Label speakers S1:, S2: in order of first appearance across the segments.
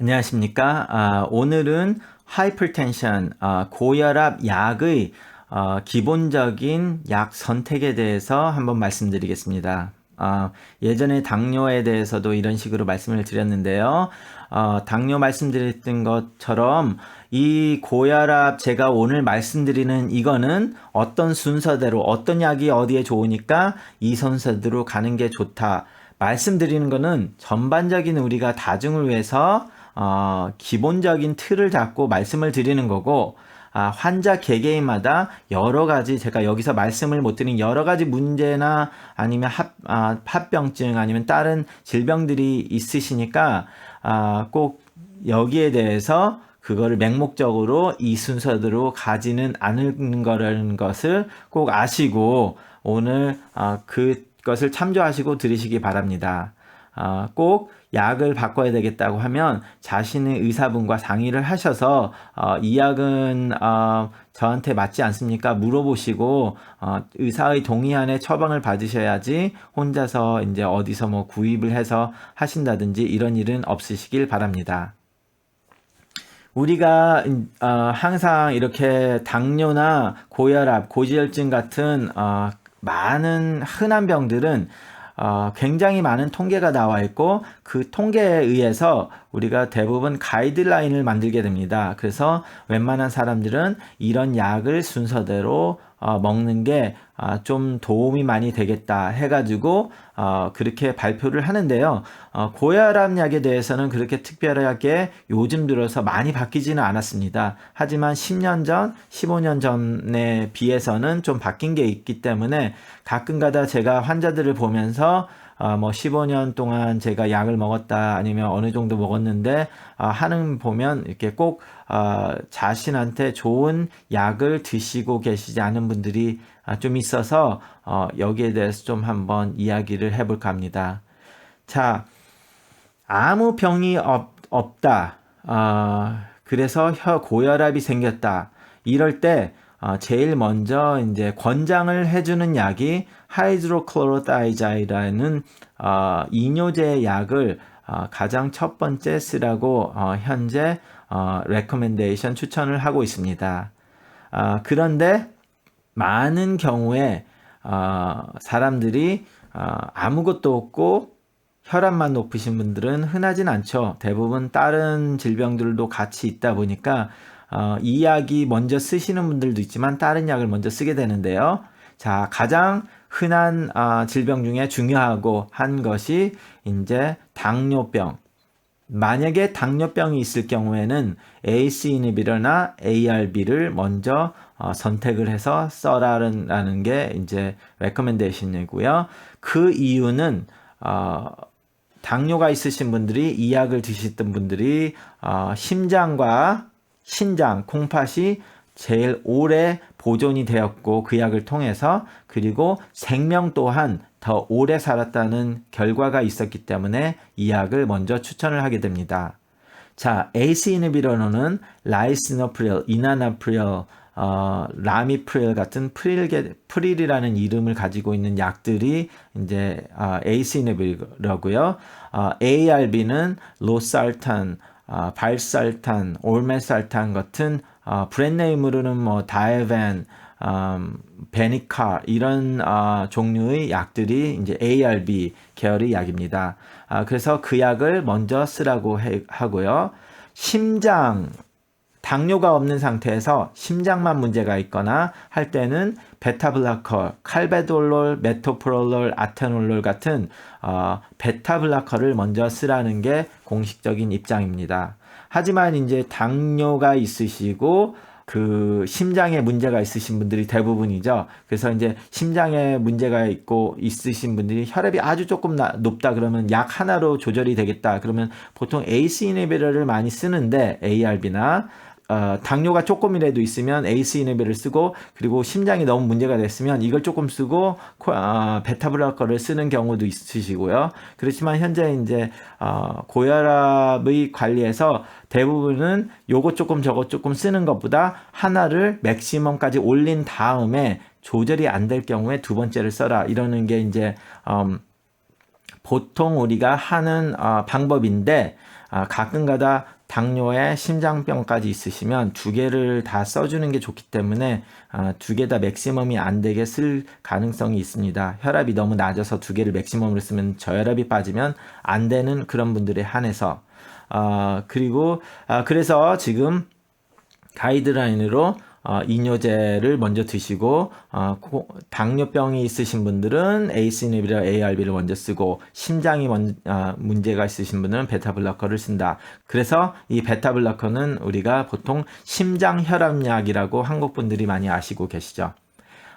S1: 안녕하십니까. 아, 오늘은 하이퍼텐션, 아, 고혈압 약의 어, 기본적인 약 선택에 대해서 한번 말씀드리겠습니다. 어, 예전에 당뇨에 대해서도 이런 식으로 말씀을 드렸는데요. 어, 당뇨 말씀드렸던 것처럼 이 고혈압 제가 오늘 말씀드리는 이거는 어떤 순서대로 어떤 약이 어디에 좋으니까 이 순서대로 가는 게 좋다. 말씀드리는 거는 전반적인 우리가 다중을 위해서 어, 기본적인 틀을 잡고 말씀을 드리는 거고 아, 환자 개개인마다 여러 가지 제가 여기서 말씀을 못 드린 여러 가지 문제나 아니면 합, 아, 합병증 아니면 다른 질병들이 있으시니까 아, 꼭 여기에 대해서 그거를 맹목적으로 이 순서대로 가지는 않은 거라는 것을 꼭 아시고 오늘 아, 그것을 참조하시고 들으시기 바랍니다. 아, 꼭 약을 바꿔야 되겠다고 하면 자신의 의사분과 상의를 하셔서 어, 이 약은 어, 저한테 맞지 않습니까? 물어보시고 어, 의사의 동의안에 처방을 받으셔야지 혼자서 이제 어디서 뭐 구입을 해서 하신다든지 이런 일은 없으시길 바랍니다. 우리가 어, 항상 이렇게 당뇨나 고혈압, 고지혈증 같은 어, 많은 흔한 병들은 어, 굉장히 많은 통계가 나와 있고 그 통계에 의해서 우리가 대부분 가이드라인을 만들게 됩니다. 그래서 웬만한 사람들은 이런 약을 순서대로 어, 먹는 게 좀 어, 도움이 많이 되겠다 해가지고 어, 그렇게 발표를 하는데요. 어, 고혈압 약에 대해서는 그렇게 특별하게 요즘 들어서 많이 바뀌지는 않았습니다. 하지만 10년 전, 15년 전에 비해서는 좀 바뀐 게 있기 때문에 가끔가다 제가 환자들을 보면서 어, 뭐 15년 동안 제가 약을 먹었다 아니면 어느 정도 먹었는데 어, 하는 보면 이렇게 꼭 어, 자신한테 좋은 약을 드시고 계시지 않은 분들이 아, 좀 있어서 어, 여기에 대해서 좀 한번 이야기를 해볼까 합니다. 자, 아무 병이 없, 없다. 어, 그래서 혀 고혈압이 생겼다. 이럴 때 어, 제일 먼저 이제 권장을 해주는 약이 하이드로클로로다이자이라는 어, 이뇨제 약을 어, 가장 첫 번째 쓰라고 어, 현재 어, 레코멘데이션 추천을 하고 있습니다. 어, 그런데 많은 경우에 어, 사람들이 어, 아무것도 없고 혈압만 높으신 분들은 흔하진 않죠. 대부분 다른 질병들도 같이 있다 보니까 어, 이 약이 먼저 쓰시는 분들도 있지만 다른 약을 먼저 쓰게 되는데요. 자, 가장 흔한 어, 질병 중에 중요하고 한 것이 이제 당뇨병. 만약에 당뇨병이 있을 경우에는 ACE 이니비러나 ARB를 먼저 어, 선택을 해서 써라라는 게 이제 레커멘데이션이고요. 그 이유는 어, 당뇨가 있으신 분들이 이 약을 드셨던 분들이 어, 심장과 신장, 콩팥이 제일 오래 보존이 되었고 그 약을 통해서 그리고 생명 또한 더 오래 살았다는 결과가 있었기 때문에 이 약을 먼저 추천을 하게 됩니다. 자, ACE 이니비러는 라이시노프릴, 이나나프릴, 어, 라미프릴 같은 프릴, 프릴이라는 이름을 가지고 있는 약들이 이제 어, ACE 이니비러고요. 어, ARB는 로살탄, 어, 발살탄, 올메살탄 같은 어, 브랜드네임으로는 뭐 다이벤, 음, 베니카 이런 어, 종류의 약들이 이제 ARB 계열의 약입니다. 아, 그래서 그 약을 먼저 쓰라고 해, 하고요. 심장 당뇨가 없는 상태에서 심장만 문제가 있거나 할 때는 베타블라커, 칼베돌롤, 메토프롤롤, 아테놀롤 같은 어, 베타블라커를 먼저 쓰라는 게 공식적인 입장입니다. 하지만 이제 당뇨가 있으시고 그 심장에 문제가 있으신 분들이 대부분이죠. 그래서 이제 심장에 문제가 있고 있으신 분들이 혈압이 아주 조금 나, 높다 그러면 약 하나로 조절이 되겠다. 그러면 보통 ACE 이네베러를 많이 쓰는데 ARB나 어, 당뇨가 조금이라도 있으면 ACE 이네베를 쓰고 그리고 심장이 너무 문제가 됐으면 이걸 조금 쓰고 어, 베타블로커를 쓰는 경우도 있으시고요. 그렇지만 현재 이제 어, 고혈압의 관리에서 대부분은 요것 조금 저것 조금 쓰는 것보다 하나를 맥시멈까지 올린 다음에 조절이 안 될 경우에 두 번째를 써라 이러는 게 이제 음, 보통 우리가 하는 어, 방법인데 아, 가끔가다 당뇨에 심장병까지 있으시면 두 개를 다 써주는 게 좋기 때문에 아, 두개 다 맥시멈이 안 되게 쓸 가능성이 있습니다. 혈압이 너무 낮아서 두 개를 맥시멈으로 쓰면 저혈압이 빠지면 안 되는 그런 분들에 한해서 아, 그리고 아, 그래서 지금 가이드라인으로 어, 이뇨제를 먼저 드시고 어, 고, 당뇨병이 있으신 분들은 ACNB랑 ARB를 먼저 쓰고 심장이 먼, 어, 문제가 있으신 분들은 베타블로커를 쓴다. 그래서 이 베타블로커는 우리가 보통 심장 혈압약이라고 한국 분들이 많이 아시고 계시죠.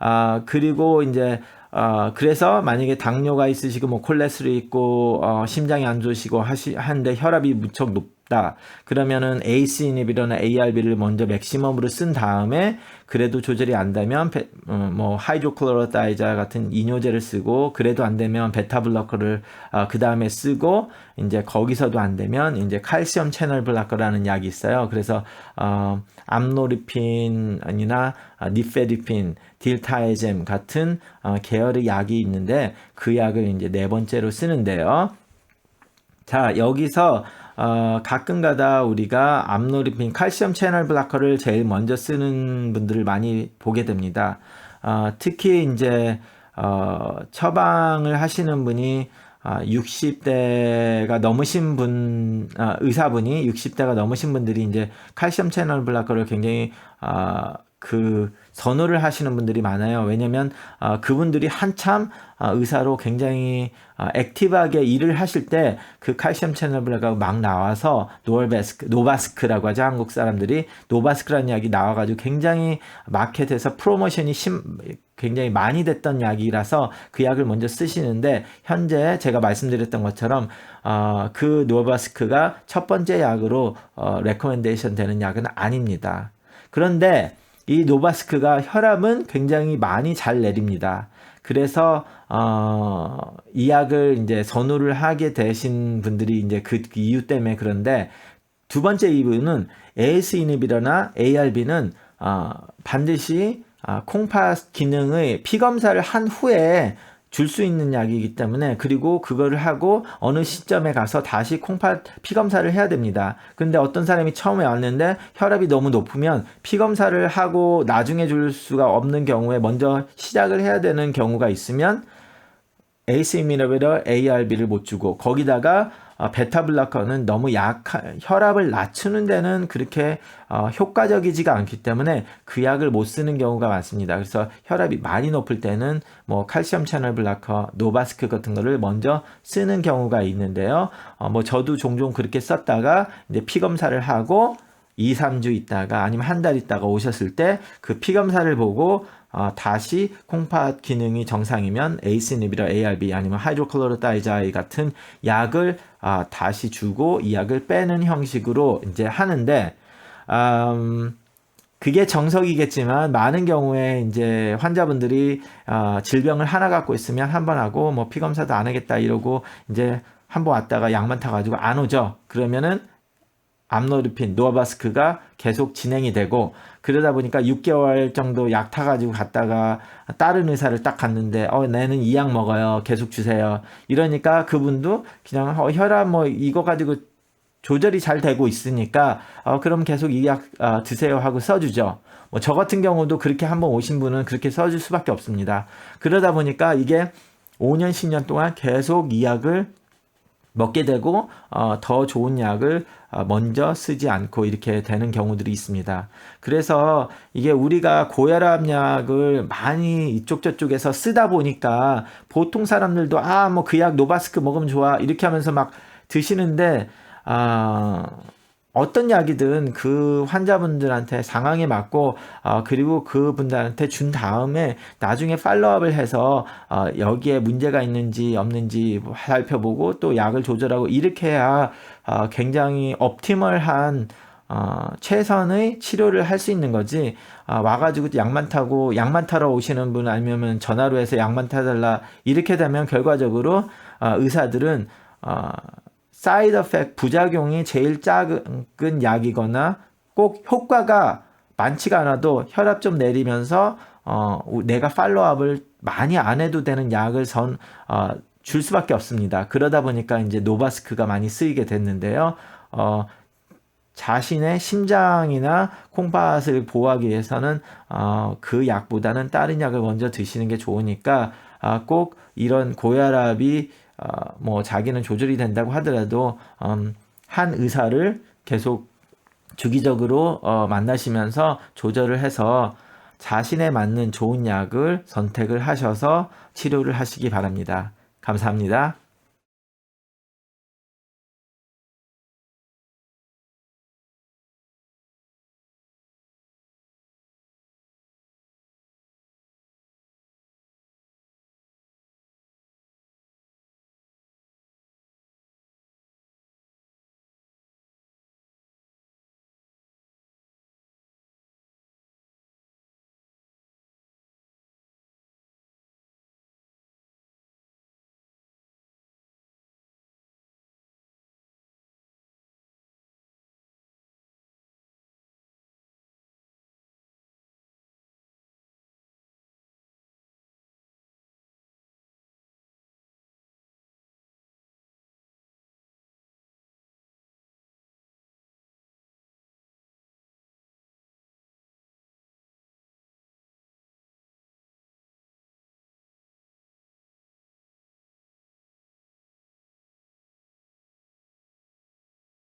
S1: 아 그리고 이제 어, 그래서 만약에 당뇨가 있으시고 뭐 콜레스테롤 있고 어, 심장이 안 좋으시고 하시 한데 혈압이 무척 높 다. 그러면은 ACE 인히비터나 ARB를 먼저 맥시멈으로 쓴 다음에 그래도 조절이 안 되면 베, 어, 뭐 하이드로클로로다이자 같은 이뇨제를 쓰고 그래도 안 되면 베타 블로커를 어, 그 다음에 쓰고 이제 거기서도 안 되면 이제 칼슘 채널 블로커라는 약이 있어요. 그래서 어, 암노리핀이나 아, 니페디핀, 딜타에젬 같은 어, 계열의 약이 있는데 그 약을 이제 네 번째로 쓰는데요. 자 여기서 어, 가끔가다 우리가 암노리핀 칼슘 채널 블라커를 제일 먼저 쓰는 분들을 많이 보게 됩니다. 어, 특히 이제 어, 처방을 하시는 분이 아, 60대가 넘으신 분, 아, 의사분이 60대가 넘으신 분들이 이제 칼슘 채널 블라커를 굉장히, 아, 그 선호를 하시는 분들이 많아요. 왜냐면 어, 그분들이 한참 어, 의사로 굉장히 어, 액티브하게 일을 하실 때 그 칼슘 채널 블랙가 막 나와서 노얼베스크, 노바스크라고 하죠. 한국 사람들이 노바스크라는 약이 나와가지고 굉장히 마켓에서 프로모션이 심, 굉장히 많이 됐던 약이라서 그 약을 먼저 쓰시는데 현재 제가 말씀드렸던 것처럼 어, 그 노바스크가 첫 번째 약으로 어, 레코멘데이션 되는 약은 아닙니다. 그런데 이 노바스크가 혈압은 굉장히 많이 잘 내립니다. 그래서 어, 이 약을 이제 선호를 하게 되신 분들이 이제 그 이유 때문에 그런데 두 번째 이유는 AS 이니비러나 ARB는 어, 반드시 어, 콩팥 기능의 피 검사를 한 후에 줄 수 있는 약이기 때문에 그리고 그거를 하고 어느 시점에 가서 다시 콩팥 피 검사를 해야 됩니다. 근데 어떤 사람이 처음에 왔는데 혈압이 너무 높으면 피 검사를 하고 나중에 줄 수가 없는 경우에 먼저 시작을 해야 되는 경우가 있으면 ACE 미너베럴 ARB를 못 주고 거기다가 어, 베타 블라커는 너무 약한 혈압을 낮추는 데는 그렇게 어, 효과적이지가 않기 때문에 그 약을 못 쓰는 경우가 많습니다. 그래서 혈압이 많이 높을 때는 뭐 칼슘 채널 블라커, 노바스크 같은 거를 먼저 쓰는 경우가 있는데요. 어, 뭐 저도 종종 그렇게 썼다가 이제 피 검사를 하고 2, 3주 있다가 아니면 한 달 있다가 오셨을 때 그 피 검사를 보고 어, 다시 콩팥 기능이 정상이면 에이스니비라 ARB 아니면 하이드로클로로다이자이 같은 약을 어, 다시 주고 이 약을 빼는 형식으로 이제 하는데 음, 그게 정석이겠지만 많은 경우에 이제 환자분들이 어, 질병을 하나 갖고 있으면 한 번 하고 뭐 피 검사도 안 하겠다 이러고 이제 한 번 왔다가 약만 타가지고 안 오죠. 그러면은 암노르핀, 노아바스크가 계속 진행이 되고 그러다 보니까 6개월 정도 약 타가지고 갔다가 다른 의사를 딱 갔는데 어 내는 이 약 먹어요 계속 주세요 이러니까 그분도 그냥 어, 혈압 뭐 이거 가지고 조절이 잘 되고 있으니까 어 그럼 계속 이약 어, 드세요 하고 써주죠. 뭐 저 같은 경우도 그렇게 한번 오신 분은 그렇게 써줄 수밖에 없습니다. 그러다 보니까 이게 5년 10년 동안 계속 이 약을 먹게 되고 어, 더 좋은 약을 어, 먼저 쓰지 않고 이렇게 되는 경우들이 있습니다. 그래서 이게 우리가 고혈압 약을 많이 이쪽 저쪽에서 쓰다 보니까 보통 사람들도 아 뭐 그 약 노바스크 먹으면 좋아 이렇게 하면서 막 드시는데 아 어 떤 약이든 그 환자분들한테 상황에 맞고 어, 그리고 그분들한테 준 다음에 나중에 팔로업을 해서 어, 여기에 문제가 있는지 없는지 살펴보고 또 약을 조절하고 이렇게 해야 어, 굉장히 옵티멀한 어, 최선의 치료를 할 수 있는 거지. 아, 와가지고 약만 타고 약만 타러 오시는 분 아니면 전화로 해서 약만 타달라 이렇게 되면 결과적으로 어, 의사들은 어, 사이드 에펙 부작용이 제일 작은 약이거나 꼭 효과가 많지가 않아도 혈압 좀 내리면서 어, 내가 팔로업을 많이 안 해도 되는 약을 선, 어, 줄 수밖에 없습니다. 그러다 보니까 이제 노바스크가 많이 쓰이게 됐는데요. 어, 자신의 심장이나 콩팥을 보호하기 위해서는 어, 그 약보다는 다른 약을 먼저 드시는 게 좋으니까 아, 꼭 이런 고혈압이 어, 뭐 자기는 조절이 된다고 하더라도 음, 한 의사를 계속 주기적으로 어, 만나시면서 조절을 해서 자신에 맞는 좋은 약을 선택을 하셔서 치료를 하시기 바랍니다. 감사합니다.